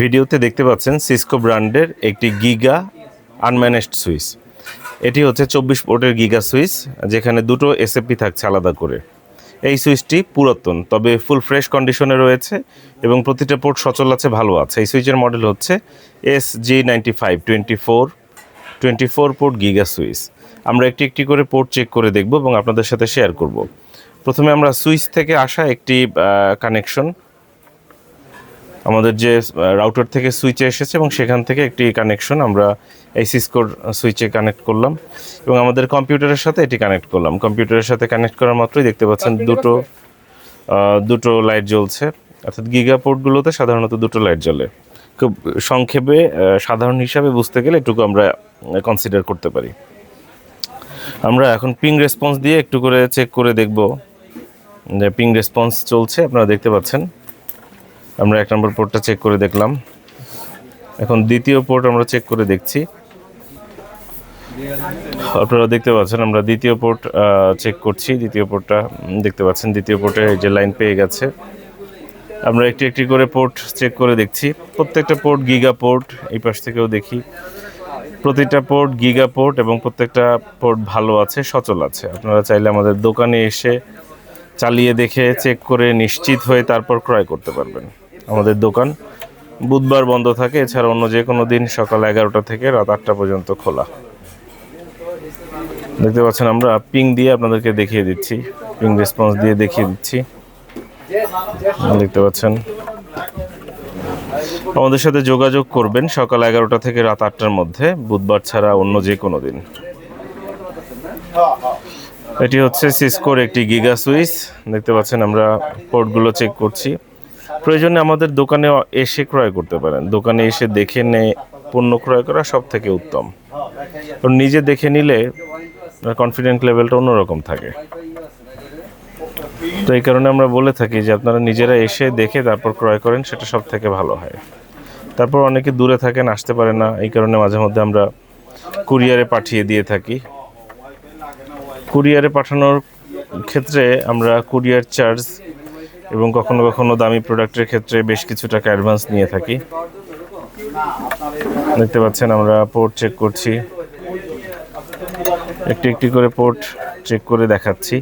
ভিডিওতে দেখতে পাচ্ছেন সিসকো ব্র্যান্ডের একটি গিগা আনম্যানেজড সুইচ এটি হচ্ছে চব্বিশ পোর্টের গিগা সুইচ যেখানে দুটো এসএপি থাকছে আলাদা করে। এই সুইচটি পুরাতন, তবে ফুল ফ্রেশ কন্ডিশনে রয়েছে এবং প্রতিটা পোর্ট সচল আছে, ভালো আছে। এই সুইচের মডেল হচ্ছে S G ninety five twenty four twenty four port giga switch আমরা একটি একটি করে পোর্ট চেক করে দেখব এবং আপনাদের সাথে শেয়ার করব। প্রথমে আমরা সুইচ থেকে আসা একটি কানেকশন আমাদের যে রাউটার থেকে সুইচে এসেছে এবং সেখান থেকে একটি কানেকশন আমরা এই সিসকোর সুইচে কানেক্ট করলাম এবং আমাদের কম্পিউটারের সাথে এটি কানেক্ট করলাম। কম্পিউটারের সাথে কানেক্ট করার মাত্রই দেখতে পাচ্ছেন দুটো দুটো লাইট জ্বলছে। অর্থাৎ গিগা পোর্টগুলোতে সাধারণত দুটো লাইট জ্বলে। খুব সংক্ষেপে সাধারণ হিসাবে বুঝতে গেলে এটুকু আমরা কনসিডার করতে পারি। আমরা এখন পিং রেসপন্স দিয়ে একটু করে চেক করে দেখব যে পিং রেসপন্স চলছে আপনারা দেখতে পাচ্ছেন। আমরা এক নম্বর পোর্টটা চেক করে দেখলাম। এখন দ্বিতীয় পোর্ট আমরা চেক করে দেখছি। আপনারা দেখতে পাচ্ছেন, আমরা দ্বিতীয় পোর্ট চেক করছি। দ্বিতীয় পোর্টটা দেখতে পাচ্ছেন, দ্বিতীয় পোর্টে যে লাইন পেয়ে গেছে। আমরা একটি একটি করে পোর্ট চেক করে দেখছি। প্রত্যেকটা পোর্ট গিগা পোর্ট এই পাশ থেকেও দেখি। প্রতিটা পোর্ট গিগা পোর্ট এবং প্রত্যেকটা পোর্ট ভালো আছে, সচল আছে। আপনারা চাইলে আমাদের দোকানে এসে চালিয়ে দেখে চেক করে নিশ্চিত হয়ে তারপর ক্রয় করতে পারবেন। আমাদের দোকান। বুধবার বন্ধ থাকে, এছাড়া অন্য যে কোনো দিন সকাল এগারোটা থেকে রাত আটটা পর্যন্ত খোলা। দেখতে পাচ্ছেন আমরা পিং দিয়ে আপনাদেরকে দেখিয়ে দিচ্ছি। পিং রেসপন্স দিয়ে দেখিয়ে দিচ্ছি। দেখতে পাচ্ছেন। আমাদের সাথে যোগাযোগ করবেন সকাল এগারোটা থেকে রাত আটটার মধ্যে, বুধবার ছাড়া অন্য যে কোনো দিন। এটি হচ্ছে সিসকোর একটি গিগা সুইচ দেখতে পাচ্ছেন আমরা পোর্টগুলো চেক করছি। প্রয়োজনে আমাদের দোকানে এসে ক্রয় করতে পারেন। দোকানে এসে দেখে নে পণ্য ক্রয় করা সব থেকে উত্তম নিজে দেখে নিলে কনফিডেন্ট লেভেলটা অন্যরকম থাকে। তো এই কারণে আমরা বলে থাকি যে আপনারা নিজেরা এসে দেখে তারপর ক্রয় করেন, সেটা সব থেকে ভালো হয়। তারপর অনেকে দূরে থাকেন, আসতে পারে না। এই কারণে মাঝে মধ্যে আমরা কুরিয়ারে পাঠিয়ে দিয়ে থাকি। কুরিয়ারে পাঠানোর ক্ষেত্রে আমরা কুরিয়ার চার্জ এবং কখনো কখনো দামি প্রোডাক্টের ক্ষেত্রে বেশ কিছু টাকা অ্যাডভান্স নিয়ে থাকি। দেখতে পাচ্ছেন আমরা পোর্ট চেক করছি। একটি একটি করে পোর্ট চেক করে দেখাচ্ছি।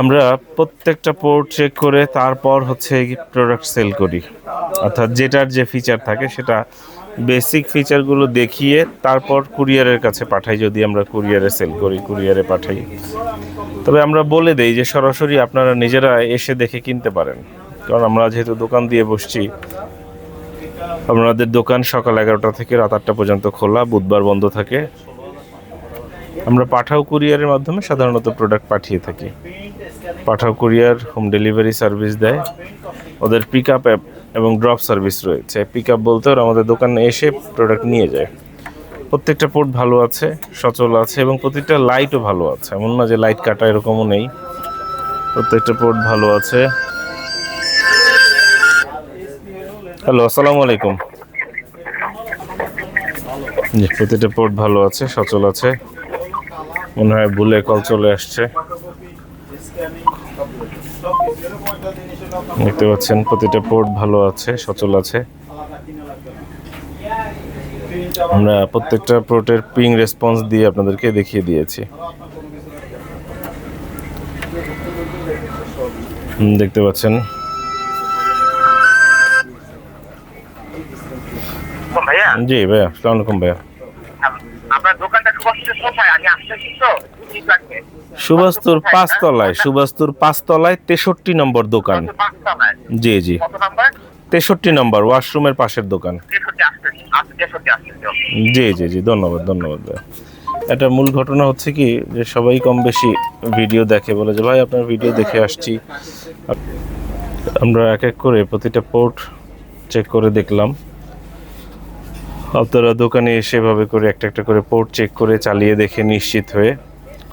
আমরা প্রত্যেকটা পোর্ট চেক করে তারপর হচ্ছে প্রোডাক্ট সেল করি। অর্থাৎ যেটার যে ফিচার থাকে সেটা বেসিক ফিচারগুলো দেখিয়ে তারপর কুরিয়ারের কাছে পাঠাই যদি আমরা কুরিয়ারে সেল করি কুরিয়ারে পাঠাই। তবে আমরা বলে দেই যে সরাসরি আপনারা নিজেরা এসে দেখে কিনতে পারেন। কারণ আমরা যেহেতু দোকান দিয়ে বসছি, আপনাদের দোকান সকাল এগারোটা থেকে রাত আটটা পর্যন্ত খোলা, বুধবার বন্ধ থাকে। আমরা পাঠাও কুরিয়ারের মাধ্যমে সাধারণত প্রোডাক্ট পাঠিয়ে থাকি। Pathao courier home delivery service দেয়। ওদের পিক আপ অ্যাপ এবং ড্রপ সার্ভিস রয়েছে। পিক আপ বলতে ওরা আমাদের দোকানে এসে প্রোডাক্ট নিয়ে যায়। প্রত্যেকটা পোর্ট ভালো আছে, সচল আছে এবং প্রত্যেকটা লাইটও ভালো আছে। এমন না যে লাইট কাটা এরকমও নেই। প্রত্যেকটা পোর্ট ভালো আছে। হ্যালো আসসালামু আলাইকুম। জি, প্রতিটা পোর্ট ভালো আছে, সচল আছে। মনে হয় ভুলে কল চলে আসছে। দেখতে পাচ্ছেন, প্রতিটা পোর্ট ভালো আছে, সচল আছে। আমরা প্রত্যেকটা প্রোটের পিং রেসপন্স দিয়ে আপনাদেরকে দেখিয়ে দিয়েছি। দেখতে পাচ্ছেন। জি ভাইয়া সালাম আলাইকুম ভাইয়া। আপনার দোকানটা সুভাষের কোথায় আমি আসতেছি তো সুভাস্তুর পাঁচতলায় সুভাস্তুর পাঁচতলায় তেষট্টি নম্বর দোকান। জি জি। তেষট্টি নম্বর ওয়াশরুমের পাশের দোকান। জি জি জি ধন্যবাদ ধন্যবাদ। এটা মূল ঘটনা হচ্ছে কি যে সবাই কম বেশি ভিডিও দেখে বলে যে ভাই আপনার ভিডিও দেখে আসছি। আমরা এক এক করে প্রতিটা পোর্ট চেক করে দেখলাম। আপনারা দোকানে এসে এভাবে করে একটা একটা করে পোর্ট চেক করে চালিয়ে দেখে নিশ্চিত হয়ে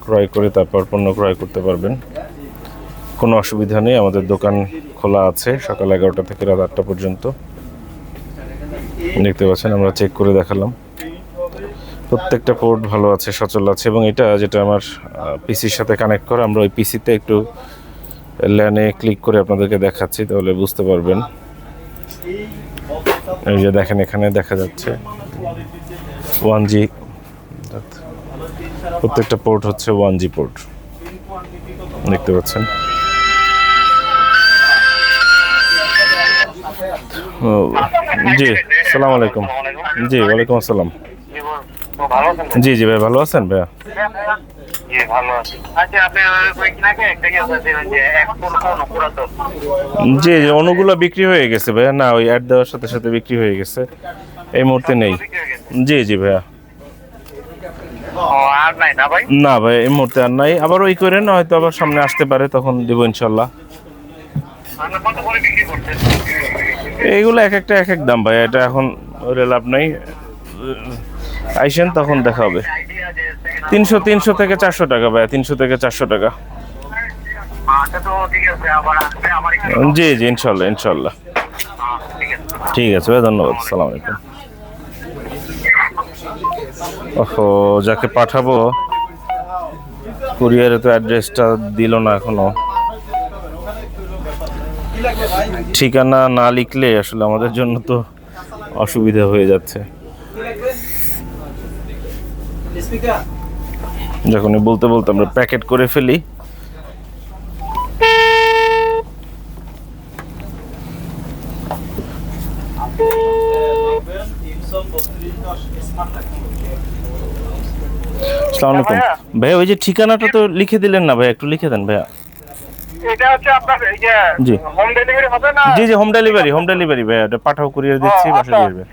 ক্রয় করে তারপর পণ্য ক্রয় করতে পারবেন। কোনো অসুবিধা নেই, আমাদের দোকান খোলা আছে, সকাল এগারোটা থেকে রাত আটটা পর্যন্ত। দেখতে পাচ্ছেন, আমরা চেক করে দেখালাম। প্রত্যেকটা পোর্ট ভালো আছে, সচল আছে, এবং এটা যেটা আমার পিসির সাথে কানেক্ট করা, আমরা ওই পিসিতে একটু ল্যানে ক্লিক করে আপনাদেরকে দেখাচ্ছি, তাহলে বুঝতে পারবেন। এই যে দেখেন, এখানে দেখা যাচ্ছে ওয়ান জি প্রত্যেকটা পোর্ট হচ্ছে ওয়ান জি পোর্ট দেখতে পাচ্ছেন? জি সালাম আলাইকুম। জি ওয়ালাইকুম আসসালাম। জি জি ভাই ভালো আছেন ভাইয়া? জি আচ্ছা জি অনুগুলো বিক্রি হয়ে গেছে ভাইয়া। না ওই অ্যাড দেওয়ার সাথে সাথে বিক্রি হয়ে গেছে। এই মুহূর্তে নেই। জি জি ভাইয়া। না ভাই? এই মুহূর্তে আর নাই। আবার ওই করেন হয়তো আবার সামনে আসতে পারে তখন দিব ইনশাল্লাহ। এইগুলো এক একটা এক এক দাম ভাই, এটা এখন ওরে লাভ নাই। আইসেন তখন দেখা হবে। তিনশো তিনশো থেকে চারশো টাকা ভাই, তিনশো থেকে চারশো টাকা। জি জি, ইনশাল্লাহ ইনশাল্লাহ। ঠিক আছে ভাই, ধন্যবাদ সালাম আলাইকুম। ওহো, যাকে পাঠাবো, কুরিয়ারে তো অ্যাড্রেসটা দিল না এখনও। ঠিকানা না লিখলে আসলে আমাদের জন্য তো অসুবিধা হয়ে যাচ্ছে। যখনই বলতে বলতে আমরা প্যাকেট করে ফেলি। আসসালামু ভাইয়া ওই যে ঠিকানাটা তো লিখে দিলেন না ভাইয়া একটু লিখে দেন ভাইয়া। এটা হচ্ছে আপনার জি। হোম ডেলিভারি হবে না? জি জি হোম ডেলিভারি হোম ডেলিভারি ভাইয়া এটা পাঠাও কুরিয়ার দিচ্ছি ও, বাসা আচ্ছা। দিয়ে দেবে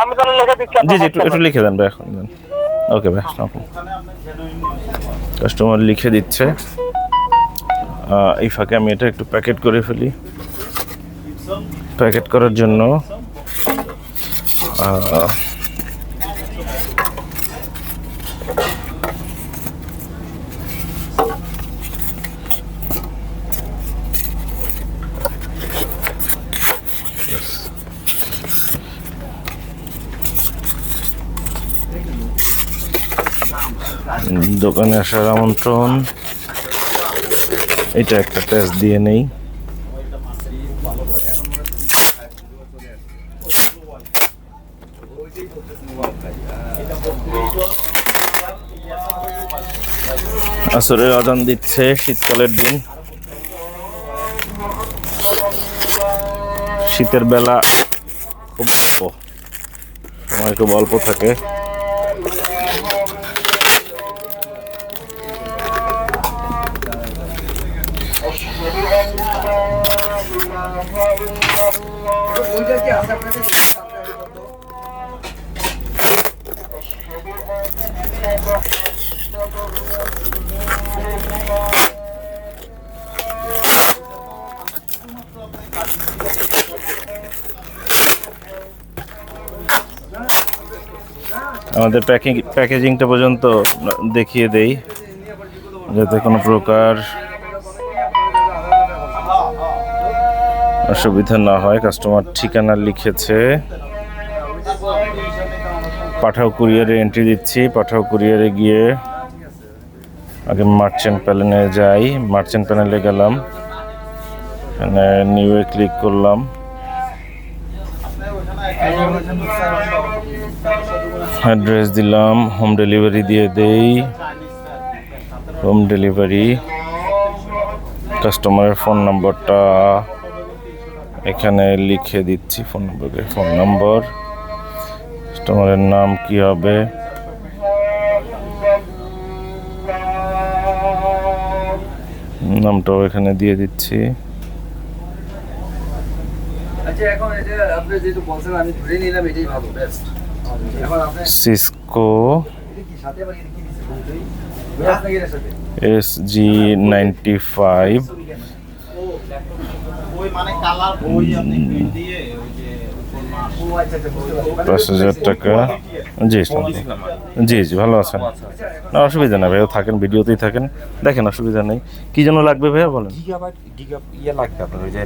আমি তাহলে লিখে দিচ্ছি জি জি একটু একটু লিখে দেন ভাই এখন দেন। ওকে ভাই কাস্টমার লিখে দিচ্ছে। এই ফাঁকে আমি এটা একটু প্যাকেট করে ফেলি। প্যাকেট করার জন্য দোকানে আসার আমন্ত্রণ। এটা একটা টেস্ট দিয়ে নেই। আসরের আজান দিচ্ছে শীতকালের দিন। শীতের বেলা খুব অল্প। সময় খুব অল্প থাকে। আমাদের প্যাকিং প্যাকেজিংটা পর্যন্ত দেখিয়ে দেই যাতে কোনো প্রকার অসুবিধা না হয় কাস্টমার ঠিকানা লিখেছে। পাঠাও কুরিয়ারে এন্ট্রি দিচ্ছি, পাঠাও কুরিয়ারে গিয়ে আগে মার্চেন্ট প্যানেলে যাই। মার্চেন্ট প্যানেলে গেলাম। এখানে নিউয়ে ক্লিক করলাম। অ্যাড্রেস দিলাম হোম ডেলিভারি দিয়ে দেই। হোম ডেলিভারি কাস্টমারের ফোন নম্বরটা এখানে লিখে দিচ্ছি ফোন নম্বরে ফোন নম্বর কাস্টমারের নাম কি হবে? নামটাও এখানে দিয়ে দিচ্ছি। Cisco S G ninety five ওই মানে কালার বই আপনি প্রিন্ট দিয়ে ওই যে ও আচ্ছা আচ্ছা বুঝতে পারছি পাঁচ হাজার টাকা। জি ইসলাম জি জি ভালো আছেন? না অসুবিধা না ভাইও থাকেন ভিডিওতেই থাকেন। দেখেন অসুবিধা নেই। কি জন্য লাগবে ভাইয়া বলেন। গিগাবাইট ইয়ে লাগবে আপনার ওই যে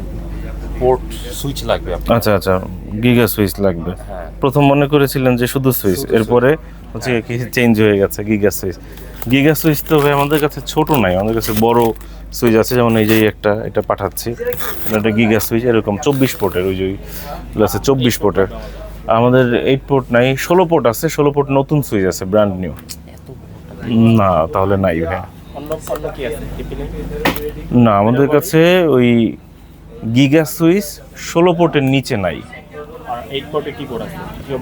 পোর্ট সুইচ লাগবে আচ্ছা আচ্ছা গিগা সুইচ লাগবে। হ্যাঁ। প্রথম মনে করেছিলেন যে শুধু সুইচ এরপরে হচ্ছে কি চেঞ্জ হয়ে গেছে গিগা সুইচ গিগা সুইচ তো ভাই আমাদের কাছে ছোট নাই আমাদের কাছে বড় সুইচ আছে যেমন এই যে একটা এটা পাঠাচ্ছি। এটা একটা গিগা সুইচ এরকম চব্বিশ পোর্টের ওই যে আছে চব্বিশ পোর্টের। আমাদের এইট পোর্ট নাই ষোলো পোর্ট আছে ষোলো পোর্ট নতুন সুইচ আছে ব্র্যান্ড নিউ না তাহলে নাই ভাই। টিপিনে না আমাদের কাছে ওই গিগা সুইচ ষোলো পোর্টের নিচে নাই।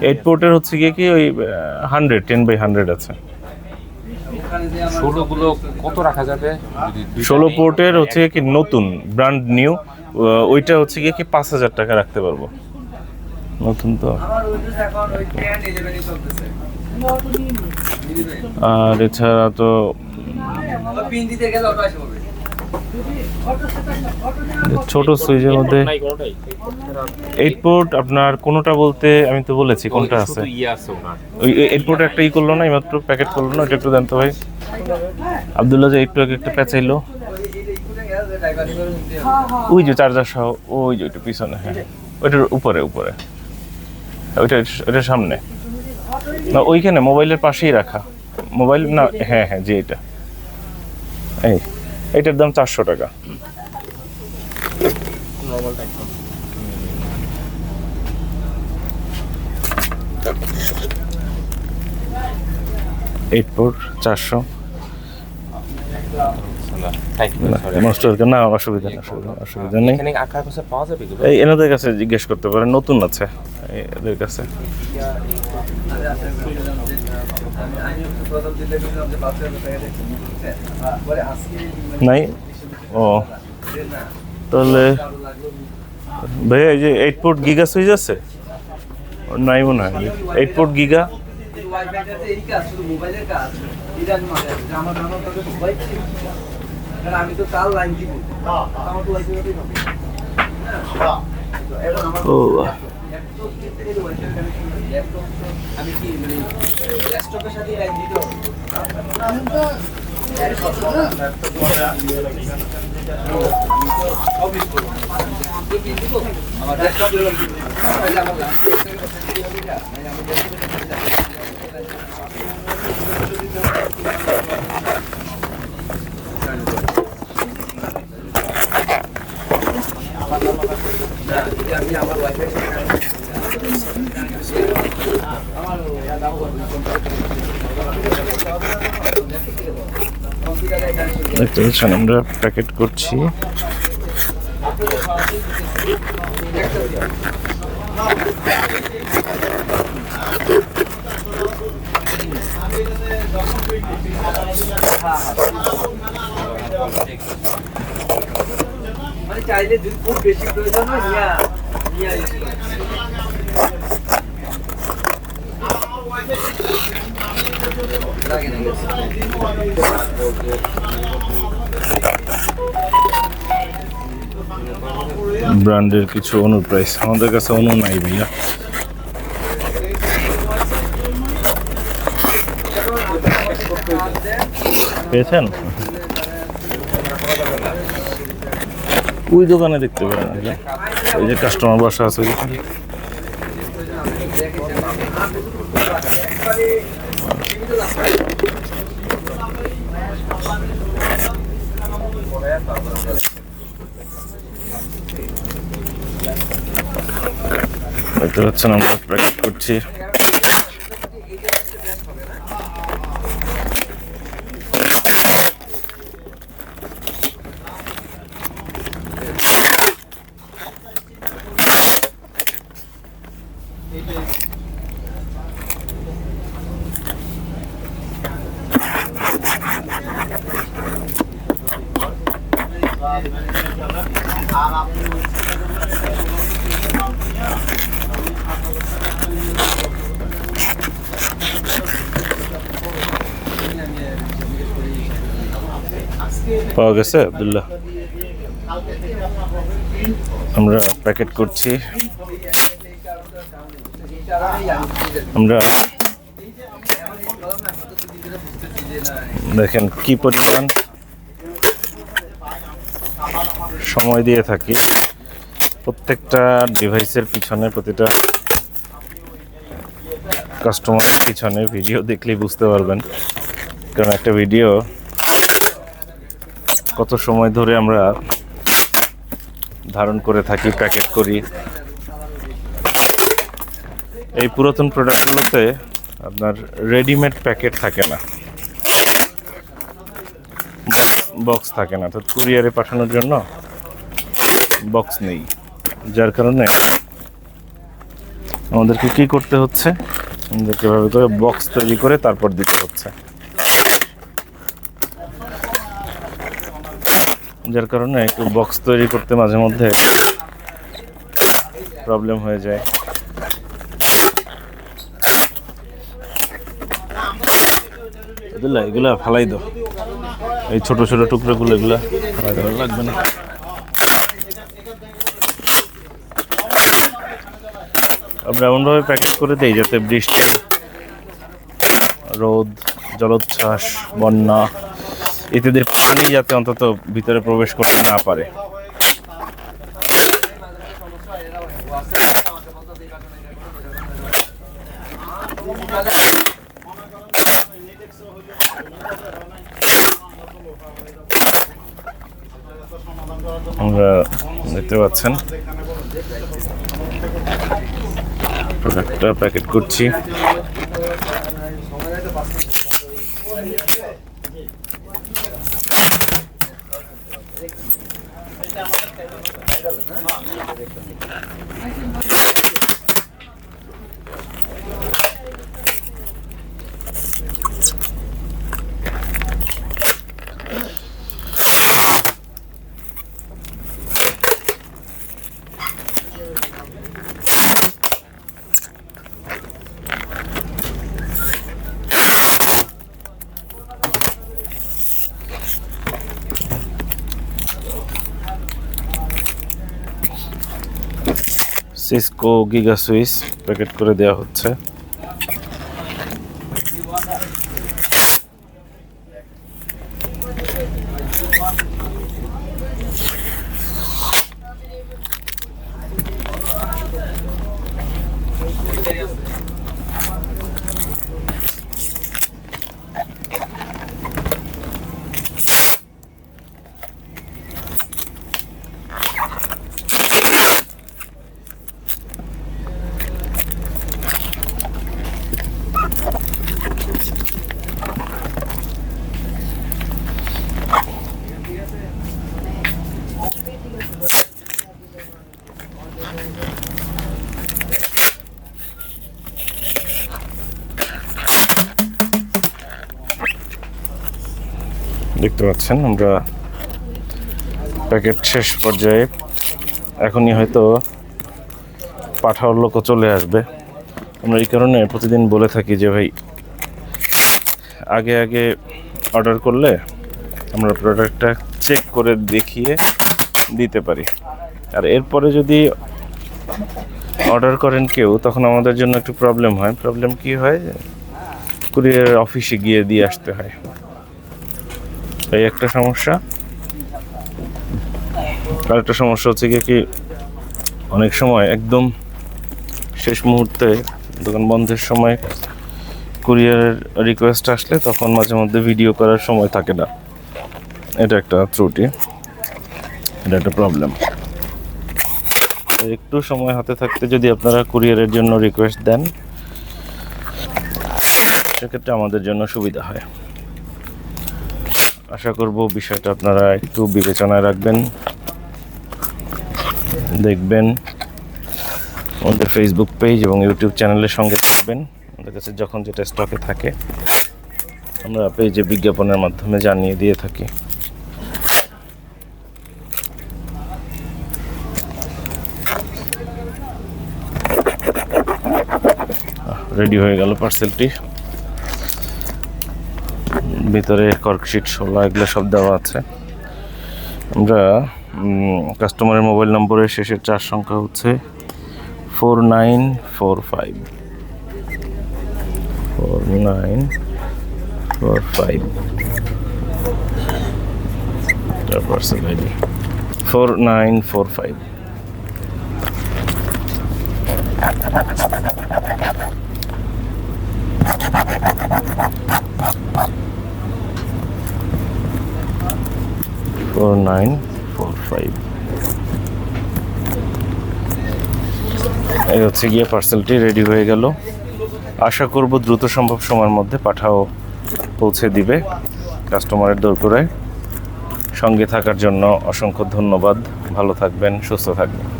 এইট পোর্টের হচ্ছে গিয়ে কি ওই হান্ড্রেড টেন বাই হান্ড্রেড আছে। ষোলোগুলো কত রাখা যাবে? ষোলো পোর্টের হচ্ছে কি নতুন ব্র্যান্ড নিউ ওইটা হচ্ছে গিয়ে কি পাঁচ হাজার টাকা রাখতে পারব। নতুন তো। আমার উইন্ডোজ এখন ওই 10 11 চলতেছে আর এছাড়া তো ছোট সুইচের মধ্যে এইট পোর্ট আপনার কোনোটা বলতে আমি তো বলেছি কোনটা আছে। ওই এইট পোর্ট একটা ই করল না এইমাত্র প্যাকেট করল না ওটা একটু দেন তো ভাই। আবদুল্লাহ যে একটু আগে একটা প্যাচাইলো ওই যে চার্জার সহ ওই যে ওইটা পিছনে হ্যাঁ। ওইটার উপরে উপরে। ওইটা ওইটার সামনে। না ওইখানে মোবাইলের পাশেই রাখা। মোবাইল না হ্যাঁ হ্যাঁ জি এটা। এই। এইটার দাম চারশো টাকা। এরপর চারশো। না অসুবিধা অসুবিধা অসুবিধা নেই। এই এনাদের কাছে জিজ্ঞেস করতে পারেন নতুন আছে এদের কাছে। নাই? ও। তাহলে ভাইয়া এই যে এইট পোর্ট গিগা সুইচ আছে? নাই মনে হয়। এইট পোর্ট গিগা আমার নানা তাদের মোবাইল কারণ আমি তো তার লাইন দিব। আমার তো হবে। ও আমি কি মানে সাথে লাইন দিতে হবে? আমার ল্যাপটপ ফ্যাসিলিটি হবে না মানে আমি ডেস্কটপের না এটা আমি আমার ওয়াইফাই আমরা প্যাকেট করছি। মানে চাইলে যদি খুব বেশি প্রয়োজন ব্র্যান্ডের কিছু অনু প্রাইস আমাদের কাছে অনু নাই ভাইয়া। পেয়েছেন? ওই দোকানে দেখতে পারেন এই যে কাস্টমার বসা আছে দেখতে পাচ্ছেন আমরা প্যাকেট করছি। পাওয়া গেছে? আবদুল্লাহ আমরা প্যাকেট করছি। আমরা দেখেন কি পরিমাণ সময় দিয়ে থাকি। প্রত্যেকটা ডিভাইসের পিছনে প্রতিটা কাস্টমারের পিছনে ভিডিও দেখলেই বুঝতে পারবেন। কারণ একটা ভিডিও কত সময় ধরে আমরা ধারণ করে থাকি, প্যাকেট করি। এই পুরাতন প্রোডাক্টগুলোতে আপনার রেডিমেড প্যাকেট থাকে না। বক্স থাকে না। তো কুরিয়ারে পাঠানোর জন্য বক্স নেই। যার কারণে আমাদেরকে কি করতে হচ্ছে? আমাদেরকে এভাবে করে বক্স তৈরি করে তারপর দিতে হচ্ছে। যার কারণে একটু বক্স তৈরি করতে মাঝে মধ্যে প্রবলেম হয়ে যায়। বুঝলা এগুলা ফালাই দাও। এই ছোট ছোট টুকরোগুলো এগুলা ফালাই দেওয়া লাগবে না। আমরা এমনভাবে প্যাকেট করে দিই যাতে বৃষ্টি, রোদ, জলোচ্ছ্বাস, বন্যা ইত্যাদির পানি যাতে অন্তত ভিতরে প্রবেশ করতে না পারে। আমরা দেখতে পাচ্ছেন। প্রোডাক্টটা প্যাকেট করছি। ありが。সিসকো গিগা সুইচ প্যাকেট করে দেওয়া হচ্ছে। দেখতে পাচ্ছেন, আমরা প্যাকেট শেষ পর্যায়ে এখনই হয়তো পাঠাওয়ার লোকও চলে আসবে। আমরা এই কারণে প্রতিদিন বলে থাকি যে, ভাই, আগে আগে অর্ডার করলে আমরা প্রোডাক্টটা চেক করে দেখিয়ে দিতে পারি। আর এরপরে যদি অর্ডার করেন কেউ, তখন আমাদের জন্য একটু প্রবলেম হয়। প্রবলেম কি হয়? কুরিয়ার অফিসে গিয়ে দিয়ে আসতে হয়। এই একটা সমস্যা। আরেকটা সমস্যা হচ্ছে কি কি, অনেক সময় একদম শেষ মুহূর্তে দোকান বন্ধের সময় কুরিয়ারের রিকোয়েস্ট আসলে তখন মাঝে মধ্যে ভিডিও করার সময় থাকে না। এটা একটা ত্রুটি, এটা একটা প্রবলেম একটু সময় হাতে থাকতে যদি আপনারা কুরিয়ারের জন্য রিকোয়েস্ট দেন, সেক্ষেত্রে আমাদের জন্য সুবিধা হয়। আশা করব বিষয়টা আপনারা একটু বিবেচনায় রাখবেন। দেখবেন আমাদের ফেসবুক পেজ এবং ইউটিউব চ্যানেলের সঙ্গে থাকবেন। আমাদের কাছে যখন যেটা স্টকে থাকে, আমরা পেজে বিজ্ঞাপনের মাধ্যমে জানিয়ে দিয়ে থাকি। রেডি হয়ে গেল পার্সেলটি ভিতরে কর্কশিট শোলা এগুলো সব দেওয়া আছে। আমরা কাস্টমারের মোবাইল নম্বরের শেষের চার সংখ্যা হচ্ছে four nine four five four nine four five parcel ID four nine four five four nine four five এই হচ্ছে গিয়ে পার্সেলটি রেডি হয়ে গেল। আশা করব দ্রুত সম্ভব সময়ের মধ্যে পাঠাও পৌঁছে দিবে কাস্টমারের দোরগোড়ায়। সঙ্গে থাকার জন্য অসংখ্য ধন্যবাদ। ভালো থাকবেন, সুস্থ থাকবেন।